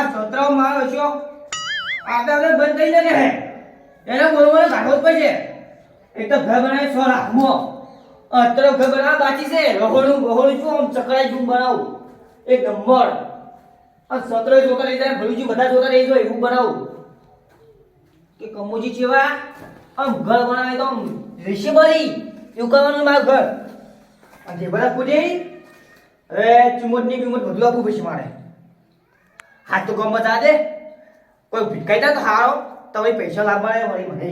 આ સતરાવ મારો છો? આદાને બંધ થઈ જશે. હે એને બોલવાનો કાઢવો જ પડશે. એક તો ઘર બનાવી સો લાખમાં. અત્યારે ઘર બનાવ બાકી છે. રહોડું બહોળું છું આમ ચકરાઈ છું બનાવું? એક નંબર. આ સતરો જોતા રહી જાય ભલુજી બધા જોતા રહી જાય એવું બનાવું. કે કમોજી જેવા આમ ઘર બનાવે તો આમ રેશે બરી એવું કરવાનું મારું ઘર. અને જે બધા પૂજે અરે ચુમટ કિંમત બધું આપવું પછી મારે. હાથ તો ગમ બતા દે. કોઈ ભીખાઈ જાય તો હારો. તો ભાઈ પૈસા લાવવા વળી મને.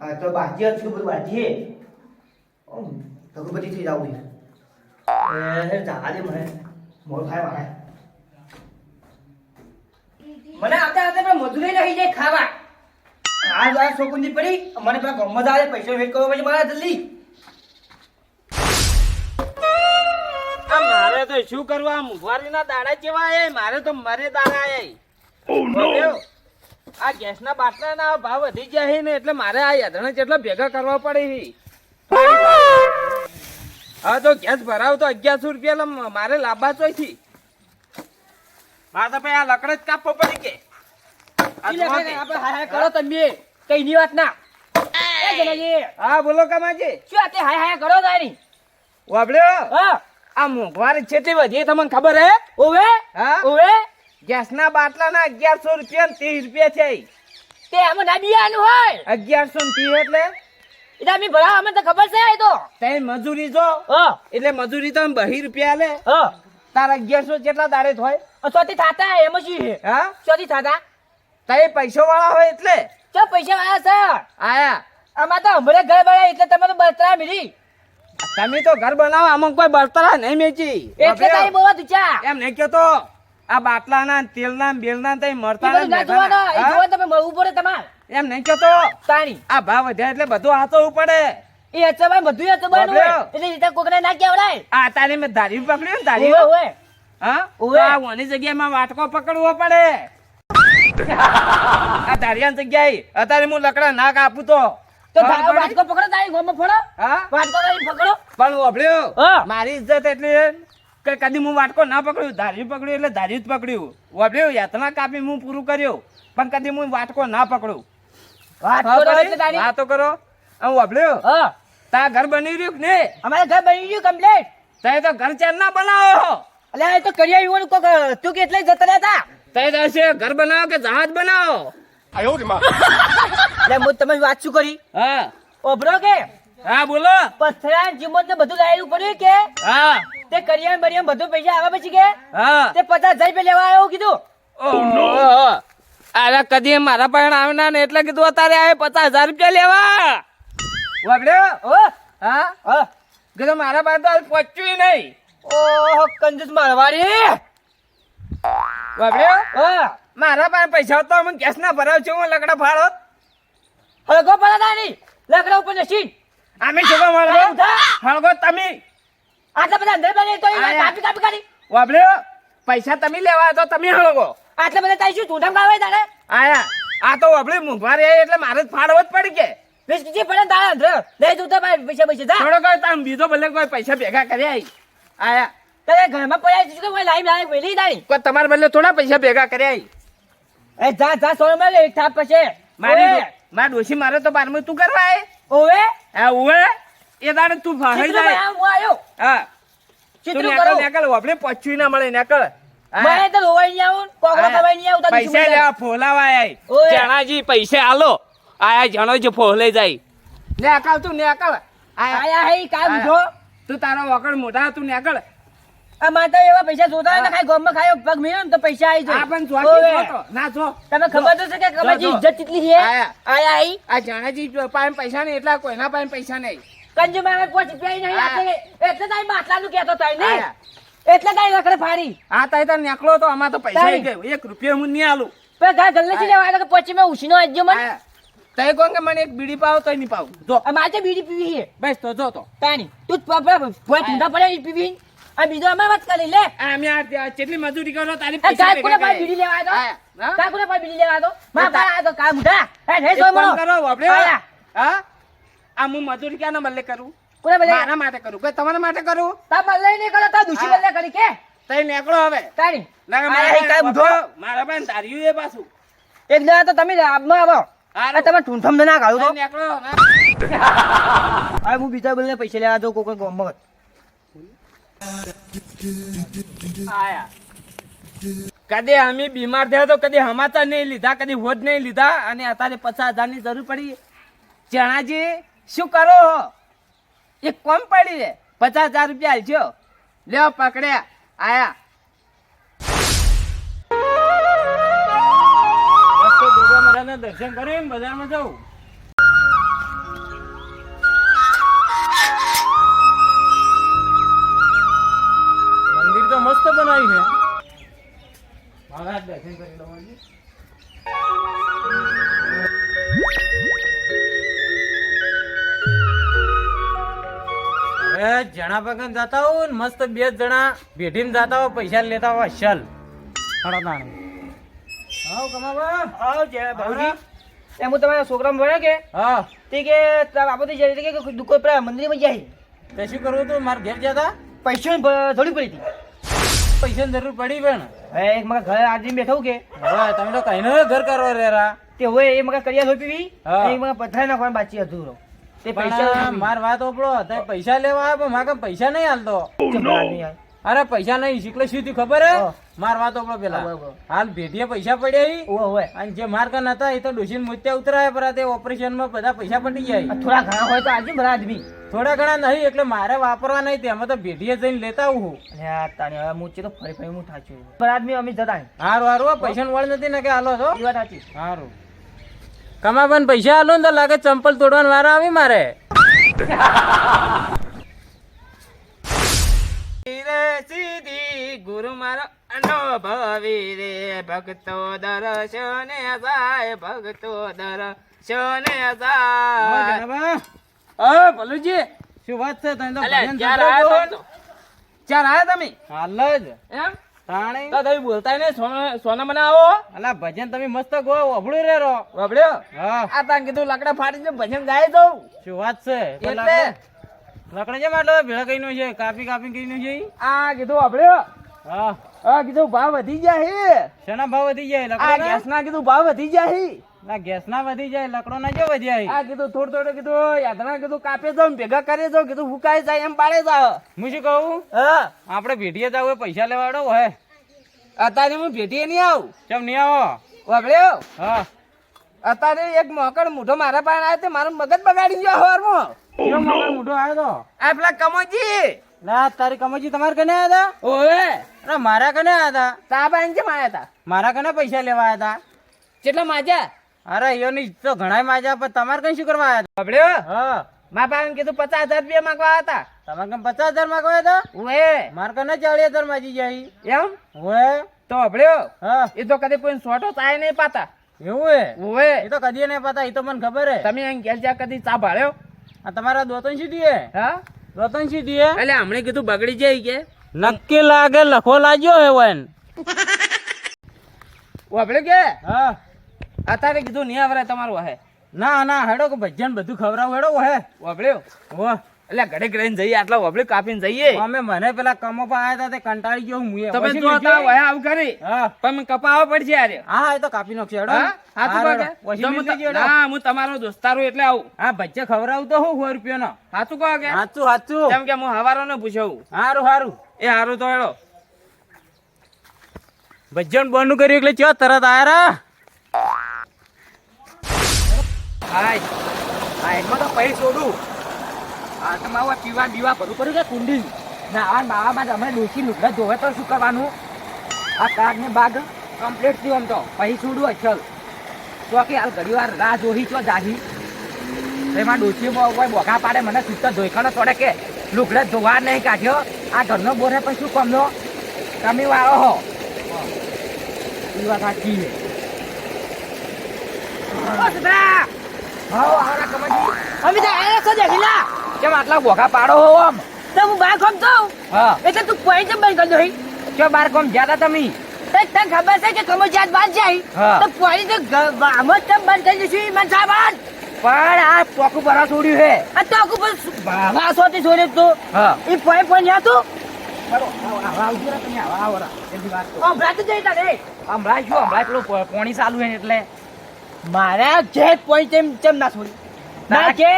હા, તો બાકી હતું બધું બાકી ઓમ રઘુપતિ થઈ જાવ એ જા દે મને. મોર ખાય મારે. મને આવતા આવતા મજૂરી રહી જાય ખાવા. આ છોકરી પડી, મને પેલા ગમત આવે પૈસા વેટ કરવો પછી મારે જલ્દી. મારે તો શું કરવા? આ મુંગવારીના દાડા જેવા એ. મારે તો મરે દાડા એ. બોલ્યો. આ ગેસના બાટલાના ભાવ વધી ગયા છે ને એટલે મારે આ યાદણા જેટલા ભેગા કરવા પડે છે. હા તો ગેસ ભરાવ તો અગિયારસો રૂપિયા મારે લાંબા ચોથી મારે તો ભાઈ આ લકડ જ કાપવો પડી કે. કરો તમે. કઈ ની વાત ના. એ. જનાજી દે. હા બોલો કામાજી. શું હાય હાય કરો તારી વાપડ્યો હા. આ મોંઘવારી છે વધી તમને ખબર હે? ઓવે? હા. ઓવે? ગેસના બાટલાના અગિયારસો રૂપિયા ને ત્રીસ રૂપિયા છે. તે આમાં ના બિયાનું હોય? અગિયારસો ને ત્રીસ એટલે? એટલે અમે ભરા અમે તો ખબર છે તો. તે મજૂરી જો. એટલે મજૂરી તો બહી રૂપિયા લે. હા. તારા અગિયારસો જેટલા તારે થાય સોથી થાતા એમાં શું છે? હા? સોથી થાતા? તે પૈસો વાળા હોય એટલે? ચો પૈસા વાળા છે આયા. આમાં તો હમણાં ઘર બનાવી એટલે તમે તો બતરા મિલી તમે તો ઘર બનાવો આમાં કોઈ બળતરા નહીં મેચી. એટલે તારી બોવા તુચા એમ નહીં કેતો આ બાટલાના તેલના બેલના તઈ મરતા ના જોવાનો એ જોવા તમે મળવું પડે તમાર. એમ નહીં કેતો તાણી આ ભાવ વધ્યા એટલે બધું હાથવું પડે. એ હચવાય બધું હચવાનું હોય. એટલે રીતે કોકને ના કેવડાય આ તારે મેં ધારી પકડ્યું ને ધારી. ઓવે હા? આ ઓની જગ્યામાં વાટકો પકડવો પડે. આ ધારિયાની જગ્યાએ. અત્યારે હું લકડા ના આપું તો. તો ખબર ધા- પડી? વાટકો પકડો તારી ગોમાં ફોડો. હા? વાટકો કરી પકડો. પણ ઓભળ્યો મારી ઇજ્જત એટલી કે કદી હું વાટકો ના પકડ્યું ધાર્યું પકડ્યું એટલે ધાર્યું જ પકડ્યું. ઓભળ્યો યાતના કાપી હું પૂરું કર્યું પણ કદી હું વાટકો ના પકડું વાટકો ખબર રહો પડી? એટલે તારી વાતો કરો. આમ ઓભળ્યો હા. તા ઘર બની રહ્યું ને અમારે ઘર બની ગયું કમ્પ્લીટ તય તો ઘર ચાર ના બનાવો એટલે તો કરી તું કેટલે જતા રહેતા? તય ઘર બનાવો કે જહાજ બનાવો? એટલે હું તમે વાત શું કરી? હા. ઓભરો કે? હા બોલો. પથરા જીમત ને બધું લાયેલું પડ્યું કે? હા. તે કરિયામ બરિયામ બધું પૈસા આવે પછી કે? હા. તે પચાસ હજાર રૂપિયા લેવા આવ્યો કીધું. ઓહો. અરે કદી મારા પાસે આવના ને એટલે કીધું અત્યારે આવે પચાસ હજાર રૂપિયા લેવા. વાપડ્યો ઓ. હા? હા કીધું મારા પાસે તો હાલ પહોંચ્યું નહીં. ઓહો કંજૂસ મારવાડી. વાપડ્યો હા. મારા પાસે પૈસા તો હું કેસ ના ભરાવ છું હું લકડા ફાળો હળગો પડે તારી લાકડા ઉપર નસીબ આમે છોકરા મળગો હળગો? ઉઠા. તમે. આટલા બધા અંદર બને તો. કાપી કાપી કરી વાપડ્યો પૈસા તમે લેવા તો તમે હળગો. આટલા બધા તારી શું ધૂંધામ ગાવે તારે? આયા આ તો વાપડ્યું મોંઘવારી આવી એટલે મારે જ ફાળવો જ પડી કે. બિસ્કીટ પડે તારા અંદર. દે તું તો ભાઈ પૈસા પૈસા જા. થોડો કોઈ તામ બીજો ભલે કોઈ પૈસા ભેગા કરી આઈ. આયા. તારે ઘરમાં પડ્યા છે કે કોઈ લાઈ લાઈવ વેલી તારી કોઈ તમારા બદલે થોડા પૈસા ભેગા કર્યા આઈ. એ જા જા સોળ મેલે એક થાપ પછી. મારી મારા ડોશી મારે તો બારમું તું કરવા એ ઓવે. આ ઓવે. એ દાડે તું ચિત્રો જાય. હું આવ્યો. હા. ચિત્ર કરો. નેકળ આપણે પચ્યું ના મળે નેકળ. હા. મને તો લોવાઈ નહીં આવું કોકરો કમાઈ નહીં આવું તારી પૈસા લેવા ફોલાવા આય. જણાજી પૈસા આલો. આયા જણો જ ફોલે જાય. નેકળ તું નેકળ. આયા. આયા હે કામ જો તું તારો વકડ મોઢા તું નેકળ. આ માતા એવા પૈસા જોતા હોય ને. ખાઈ ગોમ ખાયો પગ મેળ્યો ને તો પૈસા આવી જાય. આપણ જોતો. ના જો. તમે ખબર તો છે કે કમાજી ઇજ્જત કેટલી છે? આયા. આઈ. આ જણાજી પાસે પૈસા નહીં એટલા કોઈના પાસે પૈસા નહીં. કંજુ મારે કોઈ રૂપિયા નહીં આપે એટલે તારી માટલાનું કહેતો તાઈ નહીં એટલે તારી રખડે ફારી આ તાઈ તાર નેકળો તો આમાં તો પૈસા. આવી ગયો એક રૂપિયો હું નહીં આલું. પણ ઘા ગલ્લે છે લેવા તો પછી મેં ઉછીનો આજ્યો મને. તય કોણ કે મને એક બીડી પાવ તય નહીં પાવ. જો. માથે બીડી પીવી છે. બસ તો જો તો. તાની તું જ પપ ભોય ઠંડા પડે પીવી. આ બીજો અમે વાત કરી લે. આ અમે આ કેટલી મજૂરી કરો તારી પૈસા કોને ભેગા બીડી લેવા દો આયા. હા? કા બીડી લેવા દો માં એ આ તો કામ કા મુઢા એ ને કામ મળો. કરો આપણે. હા. આ હું મજૂરી ક્યાં બદલે કરું? કોને બલે મારા માટે કરું? કે તમારા માટે કરું? તા મલ્લે નહીં કરો તા દુશી મલ્લે કરી કે. તઈ નીકળો હવે. તારી. ના, મારા કાંઈ ઊંધો? મારા બેન તારીયું એ પાછું. એક દાડા તો તમે આબમાં આવો. હારું. તમે ઠૂંઠમ ના કાઢો તો. નીકળો હા. હવે. હું બીજા બોલને પૈસા લેવા દો કોઈ કોઈ ગામમાં. કદી અમે બીમાર થયા તો કદી હમાતા નહીં લીધા, કદી હોજ નહીં લીધા, અને અત્યારે પચાસ હજારની જરૂર પડી. ચણાજી, શું કરો એક કોમ પડી છે. પચાસ હજાર રૂપિયા આલજો. લ્યો પકડ્યા. આયા. દર્શન કરીને બજારમાં જાઉં મંદિર તો મસ્ત બનાવી છે. મહારાજ દર્શન કરી લઉં હવે જણા પગન જતા હો મસ્ત બે જણા ભેટીને જતા હો પૈસા લેતા હો અસલ હળો તાણે. કમાવા. આવો જય ભાઉજી. એમ હું તમારા છોકરા ભણ્યા કે? હા. તે કે તારા બાપા જાય કે દુકાન પર મંદિરમાં જાય. તે શું કરવું તું? મારે ઘેર જતા? પૈસા થોડી પડી હતી. પૈસાની જરૂર પડી પણ. હવે એક મગા ઘરે આજે બેઠો કે? હવે તમે તો કઈ ઘર કરવા રેરા તે હોય એ મગા કરિયા ધોઈ પીવી? હા. અને એ મગા પથરા નાખવાનું બાચી અધૂરો. તે પૈસા માર વાત ઓપડો. તે પૈસા લેવા આવ્યો પણ મારે પૈસા નહીં હાલતો. અરે પૈસા નહીં શીખલે શું થયું ખબર હે? હા. માર વાતો ઓપડો પેલા. હાલ ભેટીએ પૈસા પડ્યા ઓવે અને જે માર કન હતા એ તો ડોશીને મોત્યા ઉતરાયા પર તે ઓપરેશનમાં બધા પૈસા પડી જાય થોડા ઘણા હોય તો આજે બધા આદમી. થોડા ઘણા નહીં એટલે મારે વાપરવા નહીં તેમાં તો ભેટીએ જઈને લેતા આવું. તાણી હવે હું તો ફરી ફરી હું થાચું. બધા આદમી અમે જતા. હારું હારું પૈસા વળ નથી ને કે હાલો છો? એ વાત સાચી. હારું. કમાવાન પૈસા હાલો ને તો લાગે ચંપલ તોડવાનો વારો આવી મારે. સીધી ગુરુ મારો અનુભવી રે. ભક્તો દર્શને જાય ભક્તો દર્શને જાય. હા ભલુજી. શું વાત છે? તમે તો ભજન ચાર સંભળાવો આયા છો? તમે ચાર આયા તમે? હાલ જ. એમ? તાણે. તો તમે બોલતા ને સોના સોના મને આવો અલા ભજન તમે મસ્ત ગો અભળું રે રો. બાબડ્યો હા. આ તાં કીધું લાકડા ફાડી દે ભજન ગાય દઉં શું વાત છે? એટલે લાકડા- છે માટલો ભેળા કઈ નો છે કાપી કાપી કઈ નો છે. આ કીધું આપડે? હા. આ કીધું ભાવ વધી ગયા હે. શેના ભાવ વધી જાય આ ગેસ ના કીધું ભાવ વધી જાય હે. ના ગેસ ના વધી જાય લકડો ના જો વધી જાય આ કીધું થોડું થોડું કીધું યાદના કીધું કાપે જાવ ભેગા કરે જાવ કીધું ફૂકાઈ જાય એમ પાડે જાવ હું શું કહું? હા. આપણે ભેટીએ જાવ પૈસા લેવાડો હે અત્યારે હું ભેટીએ નહીં આવું. ચમ નહીં આવો? વાપડ્યો હા. અત્યારે એક મોકળ મોઢો મારા પાસે આવ્યો તે મારું મગજ બગાડી ગયો હવારમાં. કેમ મગર મોઢો આવ્યો તો? આ પેલા કમોજી ના તારી કમોજી તમારે કને આવ્યા હતા? અરે મારા કને આવ્યા હતા? તા બાઈને કેમ આવ્યા હતા? મારા કને પૈસા લેવા આવ્યા હતા? કેટલા માજા? અરે યોની તો ઘણા માજા પણ તમારે કઈ શું કરવા આવ્યા હા. મા પાસે કીધું પચાસ હજાર રૂપિયા માંગવા હતા. તમારે કેમ પચાસ હજાર માંગવા હતા? ઓએ મારે કને ચાલીસ હજાર માજી જાય. એમ? ઓએ તો વાપડ્યો હા. એ તો કદી કોઈ સોટો ચાય નહીં પાતા. એવું હે? ઓએ એ. તો કદી નહીં પાતા એ તો મને ખબર હે. તમે અહીં ઘેર જ્યાં કદી ચા ભાળ્યો? આ તમારા દોતન સીધી હે હા? દોતન સીધી હે એટલે હમણે કીધું બગડી જાય કે. નક્કી લાગે લખો લાગ્યો હે વન આપણે કે? હા. અત્યારે કીધું નહીં આવરે તમારું હે. ના ના હેડો કે ભજન બધું ખવરાવ હેડો હે. વાપડ્યો હો એટલે ઘડે ઘડે જઈએ આટલા વાપડ્યું કાપીને જઈએ. અમે મને પેલા કમો પર આયા હતા તે કંટાળી ગયો હું તમે તા વયા આવું કરી. પણ કપાવો પડશે યાર હા એ તો કાપી નાખશે હેડો. હા? તો કાકે. હું તમારો દોસ્તારો એટલે આવું. હા ભજ્જે ખવડાવું તો હું સો રૂપિયાનો. સાચું કહો કે સાચું સાચું કેમ કે હું હવારો ને પૂછવું હારું હારું. એ હારું તો હેડો. ભજન બંધ કર્યું એટલે ચો તરત આયા રા? હાય. હા એમાં તો પૈસા છોડું. આ તમારું પીવા બીવા ભરું પડ્યું કે કુંડી. ના બાવામાં અમે ડોસી લુગડા ધોવે તો શું કરવાનું? આ કાર ને બાગ કમ્પ્લીટ થયું આમ તો. પછી છોડું અચલ. તો કે હાલ ઘડી વાર રાહ જોહી છો જાહી. એમાં ડોસી કોઈ બોગા પાડે, મને સૂતા ધોઈખાનો તોડે કે લુગડા ધોવા નહીં કાઢ્યો. આ ઘરનો બોરે પણ શું કમનો? તમે વાળો હો. એ વાત સાચી છે. હા આવરા કમાજી. અમિતા એ છો દેખીલા કેમ આટલા બોખા પાડો હો આમ? તો હું બાર કોમ તો હા. એટલે તું કોઈ જ બંધ કરી ક્યાં બાર કોમ જ્યાદા તમે? તને ખબર છે કે કમો જાત બાદ જાય? તો પોણી તો આમ જ તમ બંધ કરી દઈશું મન સાહેબ પણ આ ચોકુ ભરા છોડ્યું હે. આ તો આખું ભાવા વાસોથી છોડે તો. હા. એ પોઈ પણ ન્યા તું? તમે મારા જે પોઈન્ટ ના છોડી ના જે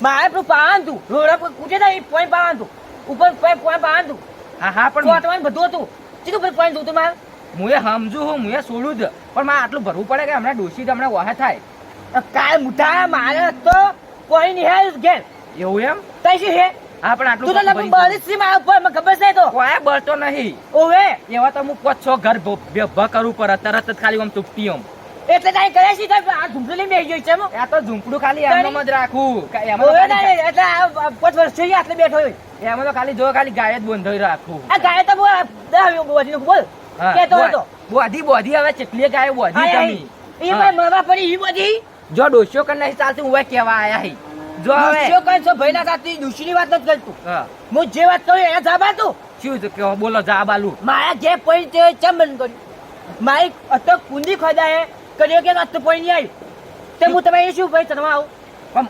મારે પેલું પાવાનું તું રોડ પર કૂટે ને એ પોઈન્ટ પાવાનું તું ઉપર પોઈન્ટ પાવાનું તું હા હા પણ ચોટવાનું બધું હતું. કીધું પછી પોઈન્ટ જોતું મારે? હું એ સમજુ હું હું એ છોડું જ. પણ મારે આટલું ભરવું પડે કે હમણાં ડોસી હમણાં વહે થાય. કાલ મુઠા મારે તો કોઈ નહીં હે ઘેર. એવું એમ? તઈ શું હે? હા પણ તું તો આટલું લગભગથી મારા ઉપર ખબર છે તો. કોઈ બળતો નહીં. ઓવે. એવા તો હું પાંચ છો ઘર ભ- ભ ભ કરવું પડે તરત જ ખાલી આમ ચૂપટી આમ. એટલે તાઈ કરે છે આ ઝૂંપડી લઈ ગઈ છે એમ. આ તો ઝૂંપડું ખાલી એમનેમ જ રાખું. એમાં એટલે પાંચ વર્ષ થઈ આટલે બેઠો એમાં તો ખાલી જો ખાલી ગાય જ બંધાઈ રાખું. આ ગાય તો બોલ. બોલ કેતો હતો. બોધી બોધી હવે ચેટલી ગાય બોધી તમે? એ ભાઈ મરવા પડી ઈ બધી? જો ડોસ્યો કર નહીં ચાલતું હું કેવા આયા હી. જો હવે કઈ છો ભાઈના સાથે દુષ્યની વાત નથી કરતું. હું. જે વાત કહું એ જાબા તું શું તો કહો બોલો જાબાલું મારા જે પોઈન્ટ છે એ ચમ બંધ કર્યું? મારી અતો કુંદી ખોદાએ કર્યો કે વાત તો કોઈ નહીં આવી. તે હું તમે શું ભાઈ તમે આવું? પણ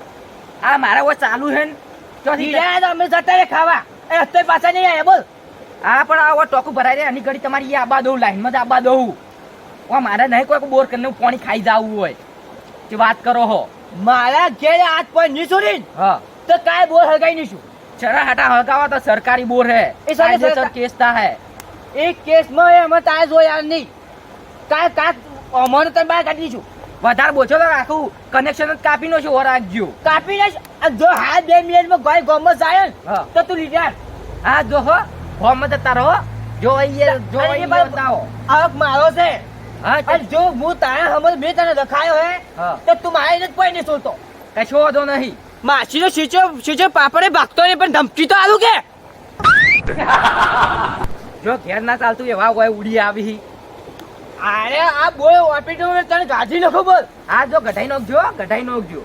આ મારા વો ચાલુ છે ને તો અમે જતા રે ખાવા. એ અત્યારે પાછા નહીં આવ્યા બોલ. હા પણ આ ટોકું ભરાય રહે એની ઘડી તમારી આબા દઉં લાઈનમાં જ આબા દઉં. ઓ મારે નહીં કોઈ બોર કરીને પાણી ખાઈ જવું હોય. તે વાત કરો હો. મારા ઘેર હાથ પણ નહીં છોડી હા. તો કાંઈ બોર હગાઈ નહીં છું ચરા હટા હગાવા તો સરકારી બોર હે. એ સાથે કેસ તા હે. એ કેસમાં એ અમે હોય જોયા નહીં. કાંઈ કાંઈ અમને તો બહાર કાઢી છું વધારે બોછો તો રાખું. કનેક્શન જ કાપી નો છો રાખજો. કાપીને જ- આ જો હા બે મિનિટમાં ગોય ગોમત જાય તો તું લીધા. હા જો હો. હોમ જતા રહો જો અહીંયા જો અહીંયા બતાવો. આવક મારો છે. હા જો હું તારા હમણાં મેં તને રખાયો હે તો તું મારે જ કોઈ નહીં શોધતો કશો વાંધો નહીં. માસીનો શીચો શીચો પાપડે ભાગતો નહીં પણ ધમકી તો આલું કે? જો ઘેર ના ચાલતું એવા હોય ઉડી આવી. અરે આ બોય ઓપીટો તને ગાજી નખો બોલ આ જો ગઢાઈ નોખજો ગઢાઈ નોખજો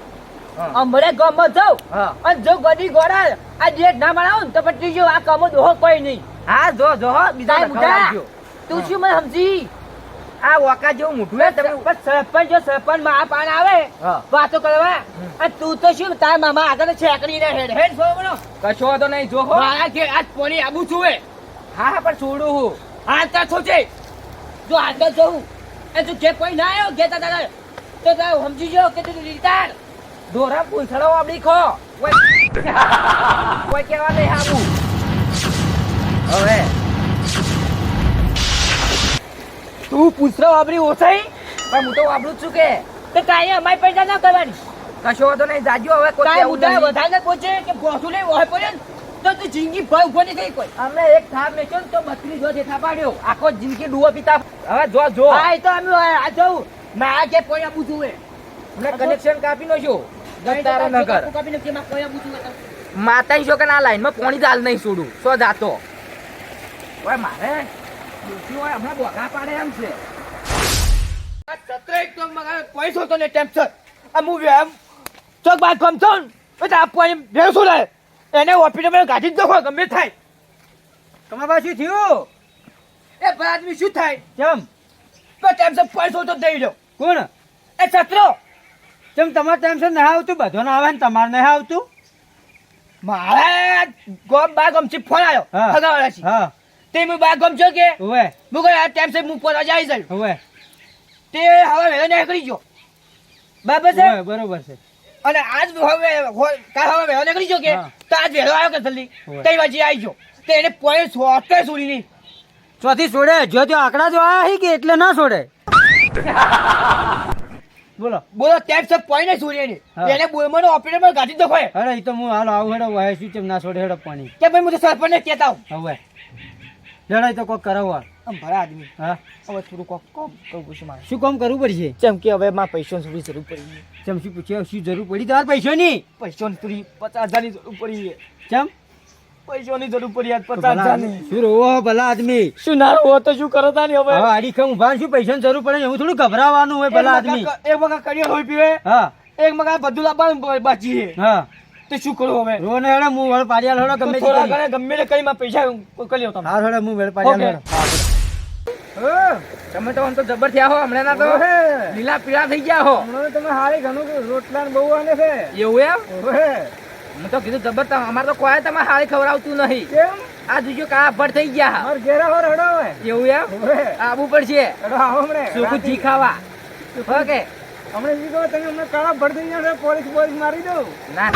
અમરે ગમત જાઉં અને જો ગડી ગોડા આ ડેટ ના ને તો પછી જો આ કમો દોહો કોઈ નહીં. હા જો જો બીજા લખાવ તું શું મને સમજી? આ વોકા જેવું મોટું હે તમે ઉપર. સરપંચ જો સરપંચમાં પાન આવે વાતો કરવા અને તું તો શું તાર મામા આગળ છેકડી ને હેડ હેડ છોકરો કશો તો નહીં જો આ મારા કે આજ પોણી આબુ છું હા. હા પણ છોડું હું. હા તો છો છે જો આગળ જવું એ તું જે કોઈ ના આવ્યો ઘેતા દાદા તો તારે સમજી જો કે તું રિટાયર. દોરા પૂછડો આપડી ખો. કોઈ કેવા નહીં આવું હવે. તું પૂછરો વાપરી ઓછાઈ? પણ હું તો વાપરું છું કે. તો કાંઈ અમારી પૈસા ના કરવાની. કશો વાંધો નહીં જાજો હવે કોઈ નહીં. વધારે પહોંચે કે ભોસું લઈ હોય પડે તો તું જિંદગી ભય ઊભો નહીં થઈ કોઈ. અમે એક થાપ મેચ્યો ને તો બત્રીસ જો જેઠા પાડ્યો. આખો જિંદગી ડુઓ પીતા. હવે જો જો. હા એ તો અમે આ જવું. મારા કે કોઈ આપું છું એ અમને કનેક્શન કાપી નો છો તારો નગર કાપી નથી માં કોઈ આપું છું એ તો. માતા છો કે ના લાઈનમાં પોણી દાલ નહીં છોડું. સો જાતો. ઓય મારે ડોશી હોય હમણાં બોગા પાડે એમ છે. આ સત્ર કોઈ સોતો ને ટેમ્પચર આ હું વેમ ચોક બાદ ગમતો ને એટલે આપવા એમ ભેળ શું લાય એને હોસ્પિટલમાં ગાડી જ દો ગમે થાય. તમારા પાસે થયું? એ પર આદમી શું થાય? ચમ તો ટેમ્પચર પૈસો તો દઈ દો. કોણ? એ છત્રો. ચમ તમારે ટેન્શન નહીં આવતું? બધો ના આવે ને તમારે નહીં આવતું? મારા ગમ બા ગમથી ફોન આવ્યો હા. હગાવાળા છે હા. તે મેં બા ગમ છો કે? હવે. હું કહે આ ટેમ્પચર હું પોતા જાય જાય હવે. તે હવે વહેલો નીકળી ગયો. બરાબર છે? બરોબર છે. અને આજ હવે કાલ હવે વહેલો નીકળી ગયો કે? હા. તો આવ્યો કે જલ્દી. કઈ વાજી આવી ગયો? તો એને પોઈન્ટ સોતે સુરી નહીં ચોથી છોડે. જો ત્યાં આંકડા જો હી કે એટલે ના છોડે? બોલો. બોલો ટેપ છે પોઈન્ટ સુરી નહીં એને બોલમાં ઓપરેટરમાં ગાડી દોખાય અરે એ તો હું હાલ આવું હેડો વાય શું ચમ ના છોડે હેડો પાણી? કે ભાઈ હું તો સરપંચ ને કહેતા હું હવે. લડાઈ તો કોક કરાવવા. આમ ભરા આદમી. હા? હવે થોડું કોક કોમ મારે. શું કામ કરવું પડશે? જેમ કે હવે મારે પૈસાની થોડી જરૂર પડી છે. શું પૂછ્યું શું જરૂર પડી? તમારે પૈસાની? પૈસાની થોડી પચાસ હજારની જરૂર પડી છે. પૈસાની જરૂર પડી આજ પચાસ હજારની શું રોવો ભલા આદમી? શું ના હો તો શું કરો તાની હવે? હવે આડી ખમ ઊભા શું પૈસાની જરૂર પડે? એવું થોડું ગભરાવાનું હોય ભલા આદમી. એક મગા કર્યો હોય પીવે. હા. એક મગા બધું લાવવાનું બાકી હા. તો શું કરું હવે? રો ને હેડો હું વળ પાડિયાલ હેડો ગમે ગમે માં પૈસા કરી લો તમે હાર હેડો હું વળ. હેડો. તમે તો આમ તો જબર થયા હો હમણાં ના તો લીલા પીળા થઈ ગયા હો. તમે હારી ઘણું રોટલા બહુ આને છે. એવું એમ? હું. તો કીધું જબર અમારે તો કોઈ તમે હારી ખવડાવતું નહીં. કેમ? આ જોજો કા ભર થઈ ગયા. માર ઘેરા હોર હડો એવું એમ? આબુ પડશે હડો આવો હમણે. સુકું જી ખાવા. ઓકે. હમણે જી કહો તમે હમણે કાળા ભર થઈ ગયા પોલીસ પોલીસ મારી દઉં. ના.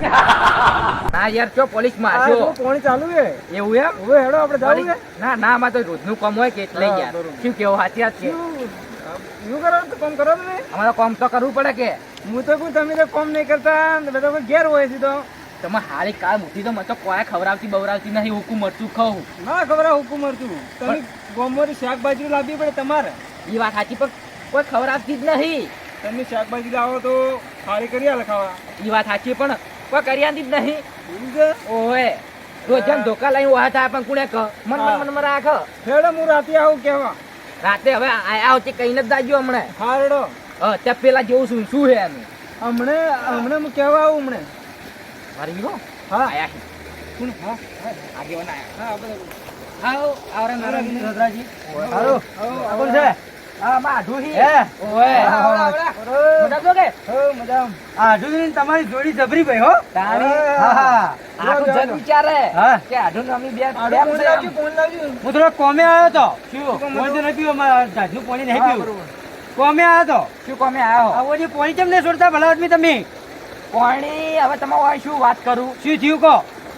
ના યાર ચો પોલીસ મારજો જો. પોણી ચાલુ છે. એવું એમ? હવે હેડો આપણે જાવું છે? ના ના માં તો રોજનું કામ હોય કે એટલે યાર. શું કેવો હાથી છે? શું? કરો? તો કોમ કરો તમે? અમારે કામ તો કરવું પડે કે. હું તો કહું તમે તો કોમ નહીં કરતા ને બધા કોઈ ઘેર હોય છે તો. તમે હારી કાલ મૂકી તો મને તો કોઈ ખવડાવતી બવરાવતી નહીં હુકું મરચું ખાવું ના ખબર આ હુકુમ મળતું તમે ગોમવારી શાકભાજી લાવવી પડે તમારે. એ વાત સાચી પણ કોઈ ખવડાવતી જ નહીં. તમે શાકભાજી લાવો તો ખાલી કરી આલે ખાવા. એ વાત સાચી પણ કોઈ કર્યાતી જ નહીં. ઓએ રોજ ધોકા લઈને વાહ થાય પણ કોને કહ મન મન મન હેડો હું રાતે આવું કેવા રાતે હવે આયા હોતી કહીને જ દાજો હમણે. હારડો. હ ત્યાં પેલા જેવું શું શું હે એનું હમણે હમણે હું કેવા આવું હમણે. મારી ગયો હા. આયા છે કોણ? હા. આગેવાન આયા હા આપણે આવો આવરા હાલો. કોણ છે? તમારી જોડી જબરી ભાઈ હો. હા થોડો કોમે આવ્યો તો. શું? નથી પીવું જાતનું પાણી નહીં પીવું. કોમે આવ્યો તો? શું કોમે આવ્યો ઓલી પાણી કેમ નહીં છોડતા ભલા આદમી તમે? કોણી હવે તમારે શું વાત કરું? શું થયું કહો?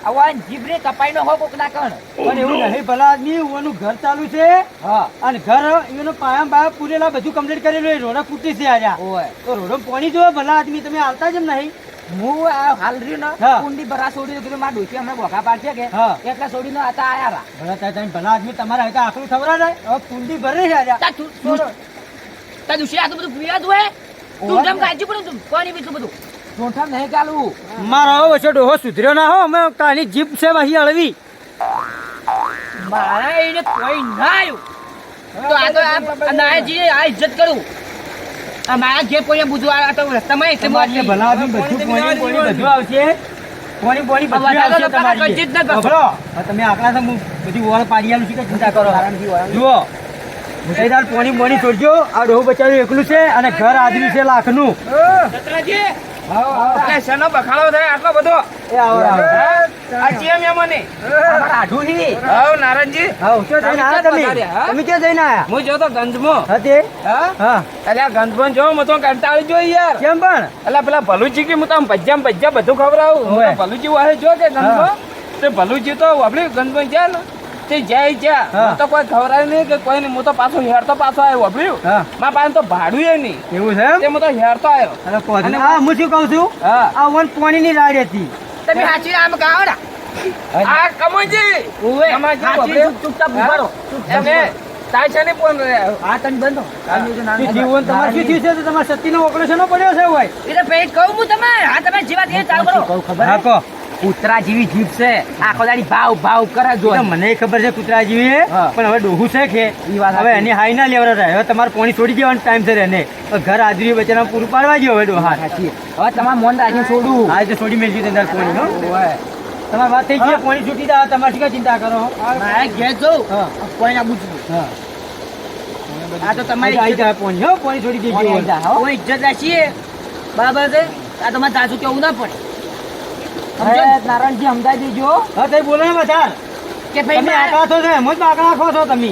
આવા જીભને કપાઈ નો હો કોક ના કણ. પણ એવું નહીં ભલા આદમી ઓનું ઘર ચાલુ છે? હા. અને ઘર એનો પાયા બાયા પૂરેલા બધું કમ્પ્લીટ કરેલું એ રોડા ફૂટી છે આજા ઓય. તો રોડો પાણી જોવે ભલા આદમી તમે આવતા જેમ નહીં? હું આ હાલ રહ્યું ને. કુંડી ભરા છોડી કીધું મારા ડોસી હમણાં બોકા પાડશે કે એટલા છોડી ને આતા આયા રા. ભલા ત્યાં તમે ભલા આદમી તમારા હતા આખરું ખબર જાય? હવે કુંડી ભરે છે આજા તા દુસરી આ તો બધું પીવાતું હે તું જમ કાજી પડે તું? કોની બીજું બધું? ઠોઠા નહીં ચાલુ મારો હવે વચ્ચે ડોહો સુધર્યો ના હો અમે કાની જીપ છે વહી અળવી મારા એને કોઈ ના આવ્યું તો આ તો આ નાયજી આ ઇજ્જત કરું. આ મારા જે કોઈ બુધું આ તો રસ્તામાં એટલે મોટી. ભલા આદમી બધું પાણી પાણી બધું આવશે? કોની પાણી બધું આવશે તમારી જ ન કરો તમે આકડા તો હું બધી વોળ પાડી આલું છું કે ચિંતા કરો. જુઓ મુસાઈદાર પાણી પાણી છોડજો. આ ડોહું બચાવ્યું એકલું છે અને ઘર આદર્યું છે લાખનું. સતરાજી શેનો બખાડો થાય આટલો બધો? એ આવો આવો. આ ચિયા મેમને? અમારા આઢું હી. હાવ નારાયણજી હા શું જઈને આયા તમે? તમે? ક્યાં જઈને આયા? હું જોતો ગંજમાં હા તે હા? હા. આ ગંજમાં જો હું તો કંટાળી જોઈ યાર. કેમ પણ? એટલે પેલા ભલુજી કે હું તો આમ ભજ્જા ભજ્જા બધું ખવડાવું. હું ભલુજી વાહે જો કે ગંજમાં તે ભલુજી તો આપણે ગંજમાં જાય ને. તે જાય જ્યાં. તો કોઈ ખવરાય નહીં કે કોઈ નહીં હું તો પાછો હેરતો પાછો આવ્યો હા. મારા પાસે તો ભાડું નહીં. એવું છે તે હું તો હેરતો આવ્યો. અને હા હું શું કહું છું? આ વન પાણીની રાડ હતી તમે સાચી આમ ને. આ કમોજી! ઓવે. ચૂપચાપ. ચૂપચાપ એમે ઊભા રહો. તાય છે ને પણ આ તને બંધો. જીવન તમારે શું થયું છે? તો તમારા સતીનો ઓપરેશન પડ્યો છે હોય. એટલે પેટ કહું હું તમે આ તમે જે વાત એ ચાલુ કરો. હા કહો. કૂતરા જેવી જીભ છે. આખો દાડી ભાવ ભાવ કરે જો મને ખબર છે કૂતરા જેવી પણ હવે ડોહું છે કે? ઈ વાત હવે એની હાઈ ના લેવા રહે. હવે તમારે પોણી છોડી દેવાનું ટાઈમ છે એને. ઘર હાજરી બચારા પૂરું પાડવા જેવો હવે ડોહા. સાચી. હવે તમારે મોન આજે છોડું હા તો છોડી મેળવી અંદર પાણી. તમારી વાત થઈ ગઈ પોણી છૂટી દા તમારે શું ચિંતા કરો? ઘેર જવું કોઈ ના પૂછવું હા. આ તો તમારી જાય પાણી હો. પોણી છોડી દેજો કોઈ ઇજ્જત રાખીએ. બરાબર છે. આ તમારે તાજુ કેવું ના પડે? નારાયણજી સમજાવી દેજો. હા તો બોલો બધા કે ભાઈ તમે આકડા છો છો એમ જ આકડા ખો છો તમે.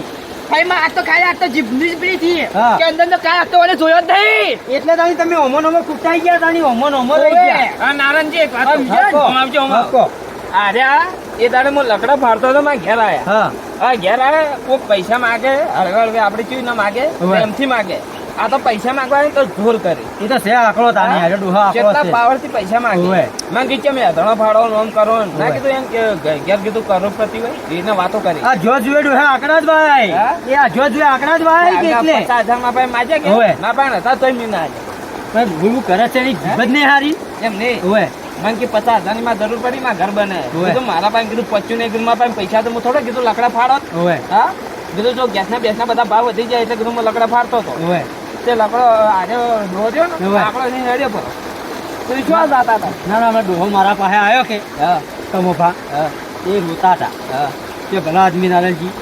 ભાઈ માં આ તો ખાલી આ તો જીભની જ પીડી થી. કે અંદર તો કાંઈ તો મને જોયો જ નહીં. એટલે તાણી તમે હોમો નોમો કૂટાઈ ગયા તાણી હોમો નોમો રહી ગયા. આ નારાયણજી એક વાત આવો. અરે એ દાડે હું લકડા ફાડતો હતો મારા ઘેર આયા. હા. ઘેર આયા કોઈ પૈસા માગે હળવે હળવે આપણે ચીજ ના માગે. એમથી માગે. આ તો પૈસા માંગવા તો જોર કરી. એ તો છે આકડો તાની આજે ડુહો આકડો કેટલા છે. પાવરથી પૈસા. માંગે. મેં કીધું મેં ધણો ફાડો નોમ કરો. ના. કીધું એમ કે ઘેર કીધું કરોડપતિ હોય એને વાતો કરી. આ જો જુએ ડોહા આકડા જ ભાઈ. એ આ જો જુએ આકડા જ ભાઈ કે એટલે પચાસ હજારમાં માજે કે. ના પાડે હતા તોય મી ના ભાઈ ભૂલ કરે છે એની જીભ ને હારી. એમ નહીં. હોય મને કે પચાસ હજારની માં જરૂર પડી માં ઘર બને. મારા પાસે કીધું પચ્યું નહીં કીધું મારા પાસે પૈસા તો હું થોડો કીધું લકડા ફાડો. હા? કીધું જો ગેસના બેસના બધા ભાવ વધી જાય એટલે કીધું લકડા ફાડતો હતો તે લકડો આજે રોડ્યો ને લાકડો નહીં હેડ્યો પર તો શું જાતા હતા? ના ના હમણાં ડોહો મારા પાસે આવ્યો કે હા. એ રોતા હતા. હા. કે ભલા આદમી નારાયણજી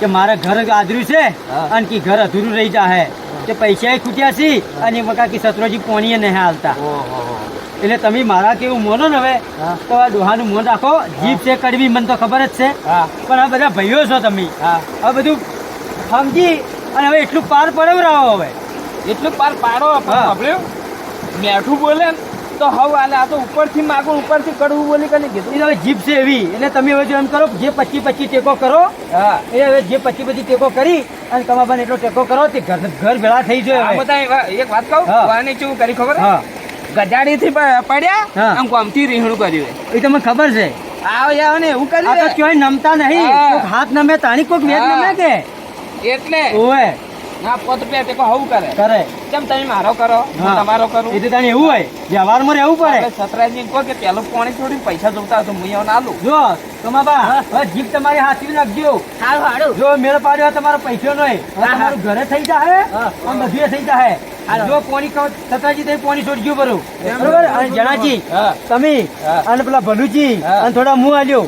કે મારે ઘર આદર્યું છે. અને કે ઘર અધૂરું રહી જાહે. કે પૈસા ખૂટ્યા છે અને એ વખત કે સતરોજી પોણીએ નહીં હાલતા. ઓહો. એટલે તમે મારા કેવું મોનો ને હવે. તો આ ડોહાનું મોન રાખો જીભ છે કડવી મને તો ખબર જ છે. હા. પણ આ બધા ભાઈઓ છો તમે. હા. હવે બધું સમજી અને હવે એટલું પાર પડાવરાવો હવે. એટલું પાર પાડો. સાંભળ્યું? મેઠું બોલે તો હવ આલે આ તો ઉપરથી માગું ઉપરથી કડવું બોલી કરી કીધું. હવે જીભ છે એવી. એટલે તમે હવે એમ કરો જે પચી પચી ટેકો કરો હા. એ હવે જે પચી પચી ટેકો કરી અને કમાબાને એટલો ટેકો કરો તે ઘર ઘર ભેળા થઈ જાય આ બધા એક વાત કહું? હા. કેવું કરી ખબર? હા. ગજાડી થી પડ્યા. આમ ગમતી રીહણું કર્યું એ. તમને ખબર છે? આવ યાર ને એવું કર્યું ક્યાંય નમતા નહીં. હાથ નમે તાણી કોક વેદ. નમે કે? એટલે. ઓવે. ના પોત પે તે હવું કરે. કરે. કેમ તમે મારો કરો? હું તમારો કરું? એ તો એવું હોય. વ્યવહારમાં રહેવું પડે. સતરાજી કહો કે પેલું પાણી છોડીને પૈસા જોતા હતો હું એવું આલું જો કમાબા હવે જીભ તમારી હાથવી નાખજો. સારું સારું જો મેળ પાડ્યો તમારો પૈસો નહીં. તમારું ઘરે થઈ જાય હા. અને બધું થઈ જાય. જો પોણી કહો સતાજી તમે પોણી છોડજો બરું. બરોબર? અને જણાજી તમે અને પેલા ભલુજી અને થોડા મું આલ્યો.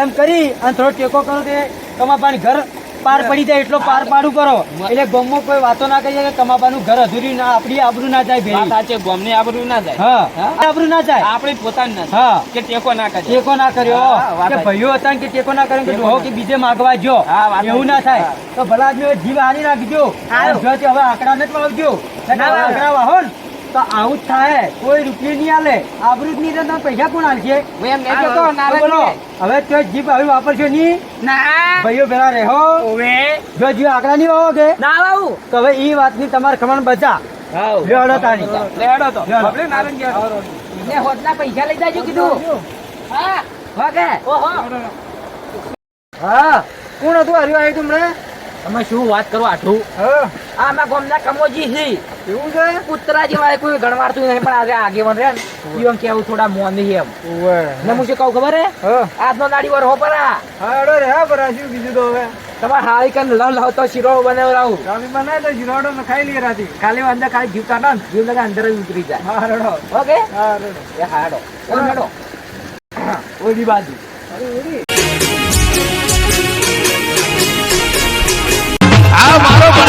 એમ કરી અને થોડો ટેકો કરો કે તમારા પાણી ઘર પાર પડી જાય એટલો પાર પાડું કરો. એટલે ગમો કોઈ વાતો ના કરીએ કે કમાવાનું ઘર અધૂરી ના આપડી આબરૂ ના જાય ભેળી સાચે ગોમની આબરૂ ના જાય. હા? આબરૂ ના જાય. આપણી પોતાની ના હા. કે ટેકો ના કરે ટેકો ના કર્યો. કે ભાઈઓ હતા કે ટેકો ના કર્યો કે ડોહો કે બીજે માગવા જો એવું ના થાય. તો ભલા જીવ હારી રાખજો હવે આંકડા નથી ના. આંકડા વાહો ને. તો આવું જ થાય. કોઈ રૂપિયો નહીં આલે. આબરૂ જ નહીં રહે પૈસા કોણ આલશે? હું એમ નહીં કહેતો, તો બોલો. હવે તો જીપ આવી વાપરશો નહીં? ના. ભાઈઓ પેલા રહેો. ઓવે. જો જીવ આકડા નહીં વાવો કે? ના બાબુ તો હવે એ વાતની તમારે ખબર બચા. લેડો તો. ને હોદના પૈસા લઈ જાજો કીધું. હા વાગે. ઓહો. હા કોણ હતું? હર્યું આવ્યું તું મને તમે શું વાત કરો આઠું હા. આ માં ગોમના કમોજી છે. એવું છે? કૂતરા જેવા કોઈ ગણવારતું નહીં પણ આજે આગેવાન રે ને ઈવન કેવું થોડા મોન નહીં એમ. ને હું શું કહું ખબર હે? આજનો દાડી વર હો પરા. હા હળો રે હા બરા શું બીજું તો હવે? તમારે હારી કે લવ લવ તો શીરો બનાવરાવું રામી બનાય તો જીરાડો ને ખાઈ લઈએ રાતી. ખાલી અંદર ખાલી જીવ કાઢો ને જીવ લગા અંદર જ ઉતરી જાય. હા રડો ઓકે હાડો. હેડો ઓલી બાજુ. અરે ઓરી મારો